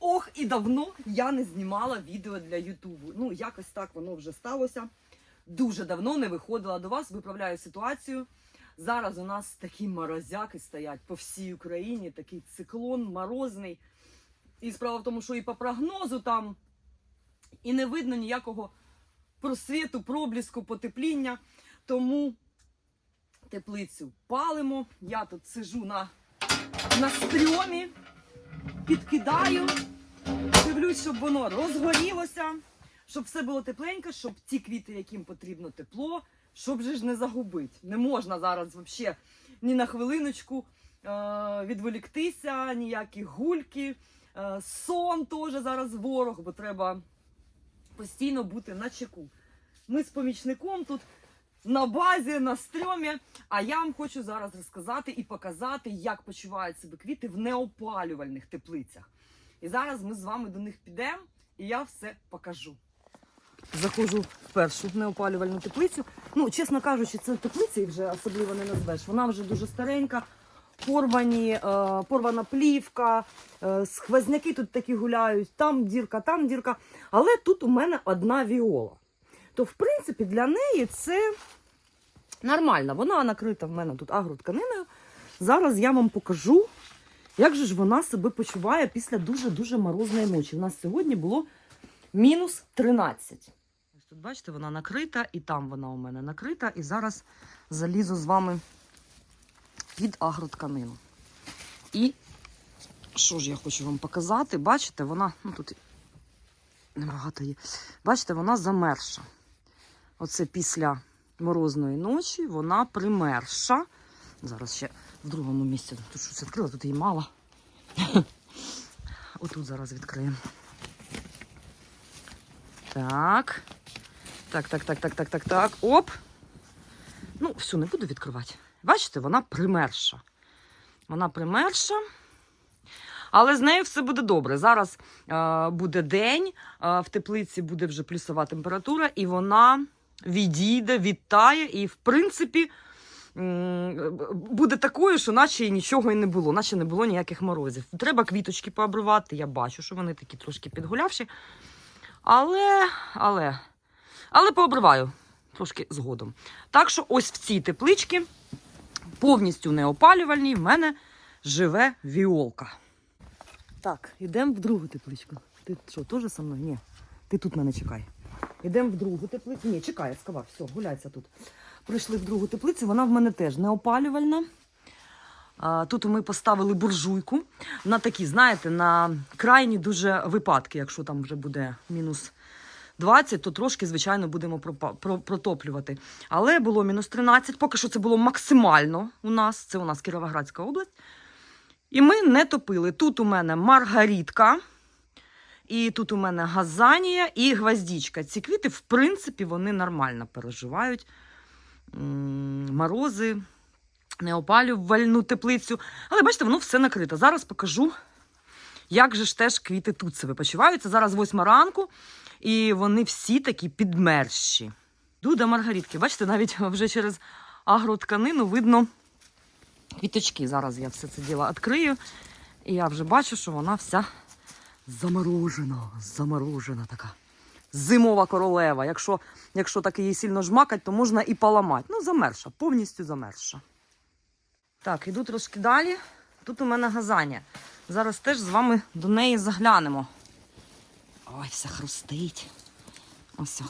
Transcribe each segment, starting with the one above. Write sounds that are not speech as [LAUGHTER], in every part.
Ох, і давно я не знімала відео для Ютубу. Ну, якось так воно вже сталося. Дуже давно не виходила до вас, виправляю ситуацію. Зараз у нас такі морозяки стоять по всій Україні, такий циклон морозний. І справа в тому, що і по прогнозу там і не видно ніякого просвіту, пробліску, потепління. Тому теплицю палимо. Я тут сижу на, на стрьомі, підкидаю, дивлюсь, щоб воно розгорілося, щоб все було тепленько, щоб ті квіти, яким потрібно тепло, щоб же ж не загубити. Не можна зараз взагалі ні на хвилиночку е- відволіктися, ніякі гульки. Е, сон теж зараз ворог, бо треба постійно бути на чеку. Ми з помічником тут на базі, на стрьомі. А я вам хочу зараз розказати і показати, як почувають себе квіти в неопалювальних теплицях. І зараз ми з вами до них підемо, і я все покажу. Заходжу в першу неопалювальну теплицю. Ну, чесно кажучи, це теплиця, вже особливо не назвеш. Вона вже дуже старенька, порвані, е, порвана плівка, е, сквозняки тут такі гуляють, там дірка, там дірка. Але тут у мене одна віола. То, в принципі, для неї це нормально. Вона накрита в мене тут агротканиною. Зараз я вам покажу, як же ж вона себе почуває після дуже-дуже морозної ночі. У нас сьогодні було мінус 13. Тут, бачите, вона накрита, і там вона у мене накрита. І зараз залізу з вами під агротканину. І що ж я хочу вам показати? Бачите, вона, ну тут небагато є. Бачите, вона замерша. Оце після морозної ночі вона примерша. Зараз ще в другому місці. Тут щось відкрила, тут її мало. [LAUGHS] Отут зараз відкриємо. Так. Так, так, так, так, так, так, так. Оп. Ну, все, не буду відкривати. Бачите, вона примерша. Вона примерша. Але з нею все буде добре. Зараз е, буде день, е, в теплиці буде вже плюсова температура, і вона відійде, відтає, і, в принципі, буде такою, що наче нічого і не було, наче не було ніяких морозів. Треба квіточки пообривати. Я бачу, що вони такі трошки підгулявші. Але, але, але пообриваю трошки згодом. Так що ось в цій тепличці, повністю неопалювальній, в мене живе віолка. Так, йдемо в другу тепличку. Ти що, теж со мною? Ні. Ти тут мене чекай. Йдемо в другу теплицю. Ні, чекай, я сказав, все, гуляйся тут. Прийшли в другу теплицю, вона в мене теж неопалювальна. Тут ми поставили буржуйку на такі, знаєте, на крайні дуже випадки, якщо там вже буде мінус 20, то трошки, звичайно, будемо протоплювати. Але було мінус 13, поки що це було максимально у нас. Це у нас Кіровоградська область. І ми не топили. Тут у мене маргарітка, і тут у мене газанія і гвоздічка. Ці квіти, в принципі, вони нормально переживають морози, неопалювальну теплицю. Але бачите, воно все накрито. Зараз покажу, як же ж теж квіти тут себе почуваються. Зараз восьма ранку, і вони всі такі підмерзші. Йду до маргарітки. Бачите, навіть [LAUGHS] вже через агротканину видно квіточки. Зараз я все це діло відкрию. І я вже бачу, що вона вся заморожена, заморожена така. Зимова королева. Якщо, якщо так її сильно жмакать, то можна і поламати. Ну, замерша, повністю замерша. Так, іду трошки далі. Тут у мене газання. Зараз теж з вами до неї заглянемо. Ой, все хрустить. Ось.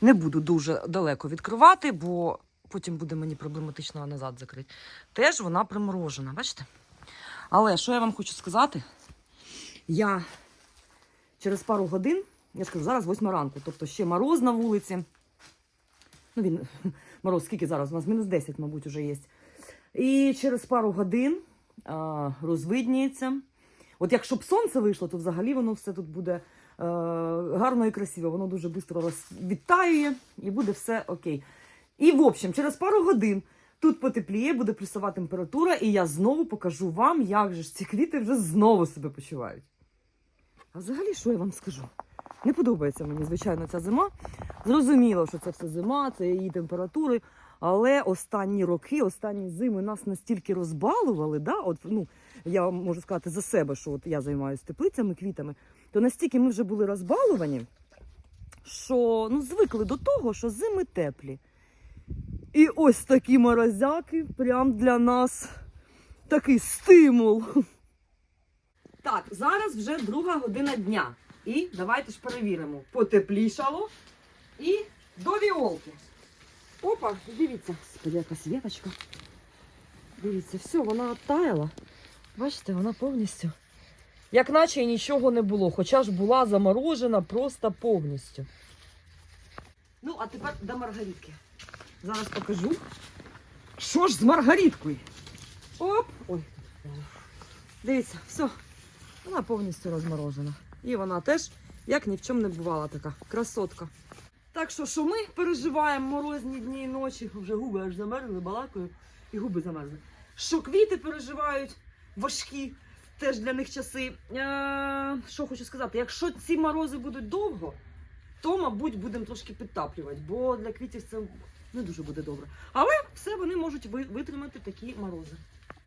Не буду дуже далеко відкривати, бо потім буде мені проблематично назад закрити. Теж вона приморожена, бачите? Але що я вам хочу сказати? Я через пару годин, я скажу, зараз 8 ранку, тобто ще мороз на вулиці. Ну, він [LAUGHS] мороз, скільки зараз? У нас мінус 10, мабуть, вже є. І через пару годин а, розвидніється. От якщо б сонце вийшло, то взагалі воно все тут буде е, гарно і красиво. Воно дуже швидко відтаює і буде все окей. І, в общем, через пару годин тут потепліє, буде плюсова температура, і я знову покажу вам, як же ж ці квіти вже знову себе почувають. А взагалі, що я вам скажу? Не подобається мені, звичайно, ця зима. Зрозуміло, що це все зима, це її температури. Але останні роки, останні зими нас настільки розбалували, да? От, ну, я можу сказати за себе, що от я займаюся теплицями, квітами, то настільки ми вже були розбалувані, що ну, звикли до того, що зими теплі. І ось такі морозяки прям для нас такий стимул. Так, зараз вже друга година дня. І давайте ж перевіримо. Потеплішало і до віолки. Опа, дивіться, Господи, яка світочка. Дивіться, все, вона оттаяла. Бачите, вона повністю. Як наче і нічого не було, хоча ж була заморожена просто повністю. Ну, а тепер до маргаритки. Зараз покажу. Що ж з маргариткою? Оп! Ой. Дивіться, все. Вона повністю розморожена. І вона теж, як ні в чому не бувала, така красотка. Так що, що ми переживаємо морозні дні і ночі, вже губи аж замерзли, балакаю, і губи замерзли. Що квіти переживають важкі, теж для них часи. Е, що хочу сказати, якщо ці морози будуть довго, то, мабуть, будемо трошки підтаплювати, бо для квітів це не дуже буде добре. Але все вони можуть витримати такі морози.